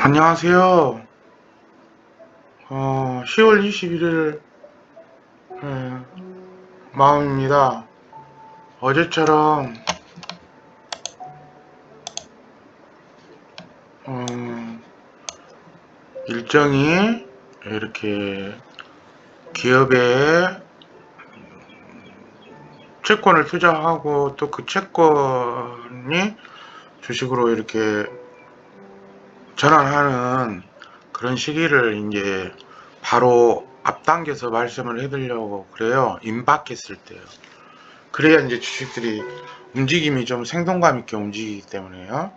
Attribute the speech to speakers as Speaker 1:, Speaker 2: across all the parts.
Speaker 1: 안녕하세요. 어, 10월 21일 예, 마음입니다. 어제처럼 어, 일정이 이렇게 기업에 채권을 투자하고 또 그 채권이 주식으로 이렇게 전환하는 그런 시기를 이제 바로 앞당겨서 말씀을 해드리려고 그래요. 임박했을 때요. 그래야 이제 주식들이 움직임이 좀 생동감 있게 움직이기 때문에요.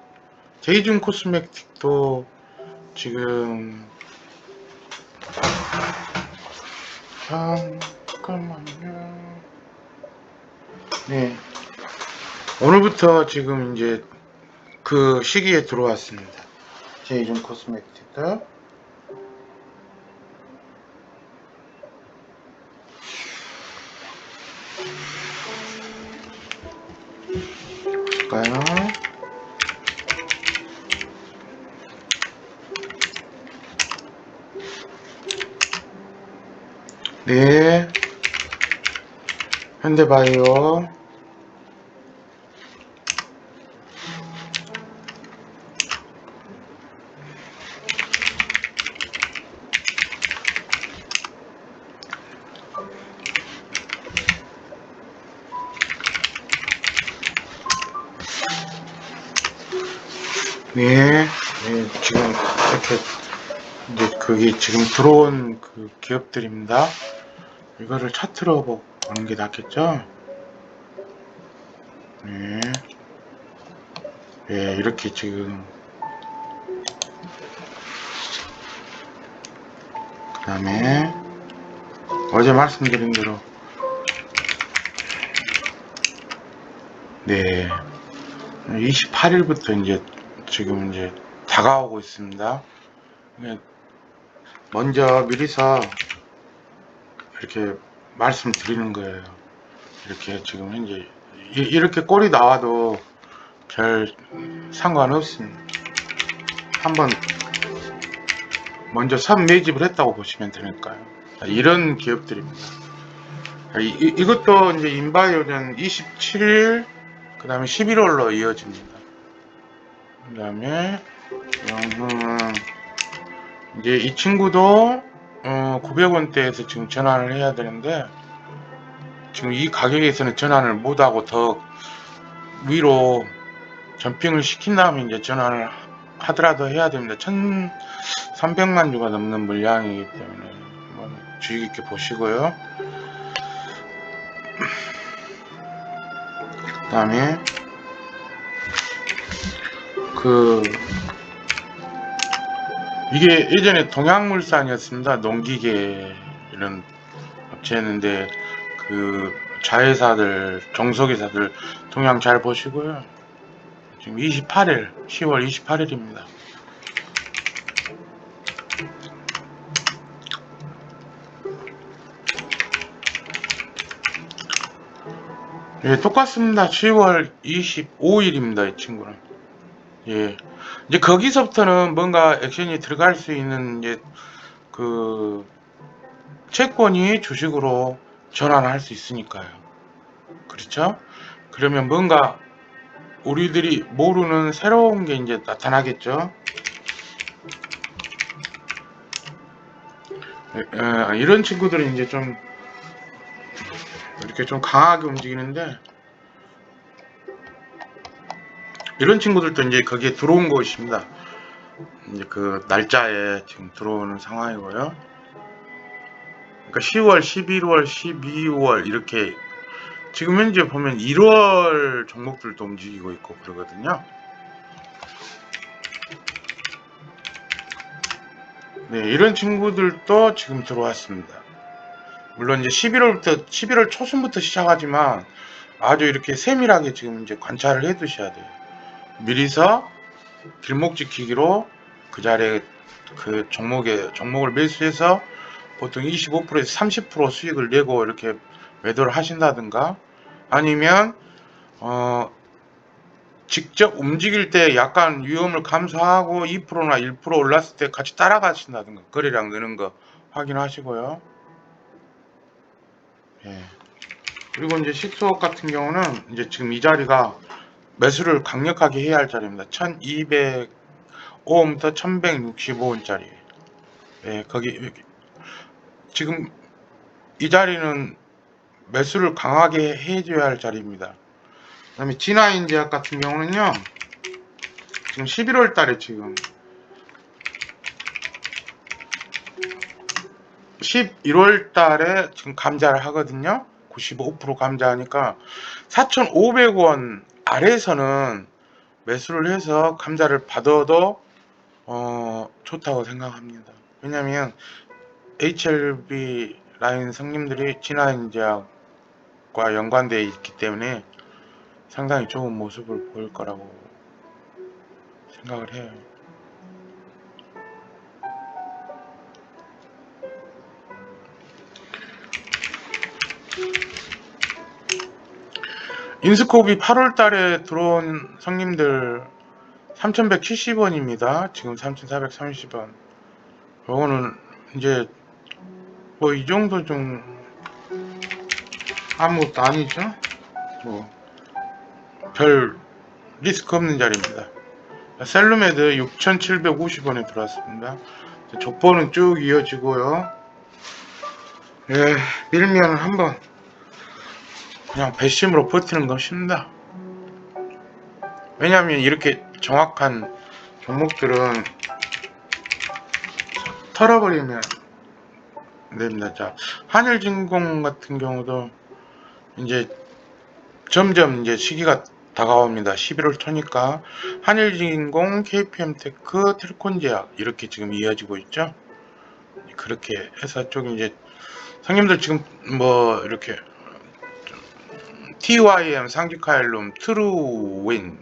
Speaker 1: 제이준 코스메틱도 지금 잠깐만요. 네. 오늘부터 지금 이제 그 시기에 들어왔습니다. 제이준 코스메틱도 볼까요? 네. 현대바이오. 네, 네, 지금 이렇게 이제 그게 지금 들어온 그 기업들입니다. 이거를 차트로 보- 보는 게 낫겠죠? 네, 네, 이렇게 지금 그 다음에 어제 말씀드린 대로 네, 28일부터 이제 지금 이제 다가오고 있습니다. 네, 먼저 미리서 이렇게 말씀드리는 거예요. 이렇게 지금 현재 이- 이렇게 꼴이 나와도 별 상관없습니다. 한번 먼저 선 매집을 했다고 보시면 되니까요. 이런 기업들입니다. 이, 이- 이것도 이제 인바이오는 27일, 그 다음에 11월로 이어집니다. 그 다음에 영흥은 이제 이 친구도 어, 900원대에서 지금 전환을 해야 되는데 지금 이 가격에서는 전환을 못하고 더 위로 점핑을 시킨 다음에 이제 전환을 하더라도 해야 됩니다. 1300만 주가 넘는 물량이기 때문에 주의 깊게 보시고요. 그 다음에 그 이게 예전에 동양물산이었습니다. 농기계 이런 업체였는데 그 자회사들 정석회사들 동양 잘 보시고요. 지금 28일 10월 28일입니다. 예, 똑같습니다. 10월 25일입니다. 이 친구는. 예. 이제 거기서부터는 뭔가 액션이 들어갈 수 있는 이제 그 채권이 주식으로 전환할 수 있으니까요. 그렇죠? 그러면 뭔가 우리들이 모르는 새로운 게 이제 나타나겠죠. 이런 친구들은 이제 좀 이렇게 좀 강하게 움직이는데 이런 친구들도 이제 거기에 들어온 것입니다. 이제 그 날짜에 지금 들어오는 상황이고요. 그러니까 10월, 11월, 12월 이렇게 지금 현재 보면 1월 종목들도 움직이고 있고 그러거든요. 네, 이런 친구들도 지금 들어왔습니다. 물론 이제 11월부터 11월 초순부터 시작하지만 아주 이렇게 세밀하게 지금 이제 관찰을 해 두셔야 돼요. 미리서 길목 지키기로 그 자리에 그 종목에 종목을 매수해서 보통 25%에서 30% 수익을 내고 이렇게 매도를 하신다든가 아니면 어 직접 움직일 때 약간 위험을 감소하고 2%나 1% 올랐을 때 같이 따라가신다든가 거래량 느는 거 확인하시고요. 예. 그리고 이제 식수업 같은 경우는 이제 지금 이 자리가 매수를 강력하게 해야 할 자리입니다. 1205부터 1165원짜리. 예, 거기. 지금 이 자리는 매수를 강하게 해줘야 할 자리입니다. 그 다음에 진화인 제약 같은 경우는요. 지금 11월 달에 지금 11월 달에 지금 감자를 하거든요. 95% 감자하니까 4,500원 아래에서는 매수를 해서 감자를 받아도 어, 좋다고 생각합니다. 왜냐면 HLB 라인 성님들이 진화인제약과 연관되어 있기 때문에 상당히 좋은 모습을 보일 거라고 생각을 해요. 인스코비 8월 달에 들어온 성님들 3,170원입니다. 지금 3,430원. 요거는 이제 뭐 이 정도 좀 아무것도 아니죠. 뭐 별 리스크 없는 자리입니다. 셀루메드 6,750원에 들어왔습니다. 족보는 쭉 이어지고요. 예, 밀면 한번 그냥 배심으로 버티는 것입니다. 왜냐하면 이렇게 정확한 종목들은 털어버리면 안 됩니다. 자, 한일진공 같은 경우도 이제 점점 이제 시기가 다가옵니다. 11월 초니까 한일진공, KPM테크, 텔콘제약 이렇게 지금 이어지고 있죠. 그렇게 해서 쪽 이제 상님들 지금 뭐 이렇게 TYM, 상기카일룸, 트루윈,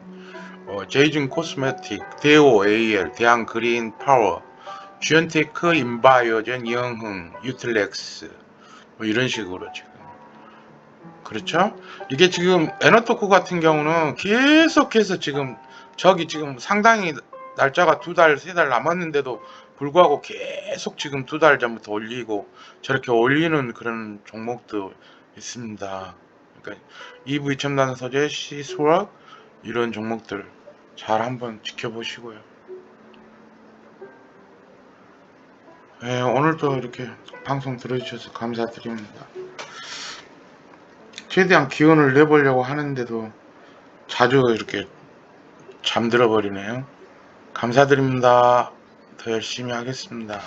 Speaker 1: 어, 제이준 코스메틱, 데오 AL, 대한 그린 파워, 쥐언테크, 인바이오젠, 영흥, 유틀렉스 뭐 이런 식으로 지금 그렇죠? 이게 지금 에너토크 같은 경우는 계속해서 지금 저기 지금 상당히 날짜가 두 달, 세 달 남았는데도 불구하고 계속 지금 두 달 전부터 올리고 저렇게 올리는 그런 종목도 있습니다. 그러니까 EV 첨단 소재, 수학 이런 종목들 잘 한번 지켜보시고요. 네, 오늘도 이렇게 방송 들어주셔서 감사드립니다. 최대한 기운을 내보려고 하는데도 자주 이렇게 잠들어 버리네요. 감사드립니다. 더 열심히 하겠습니다.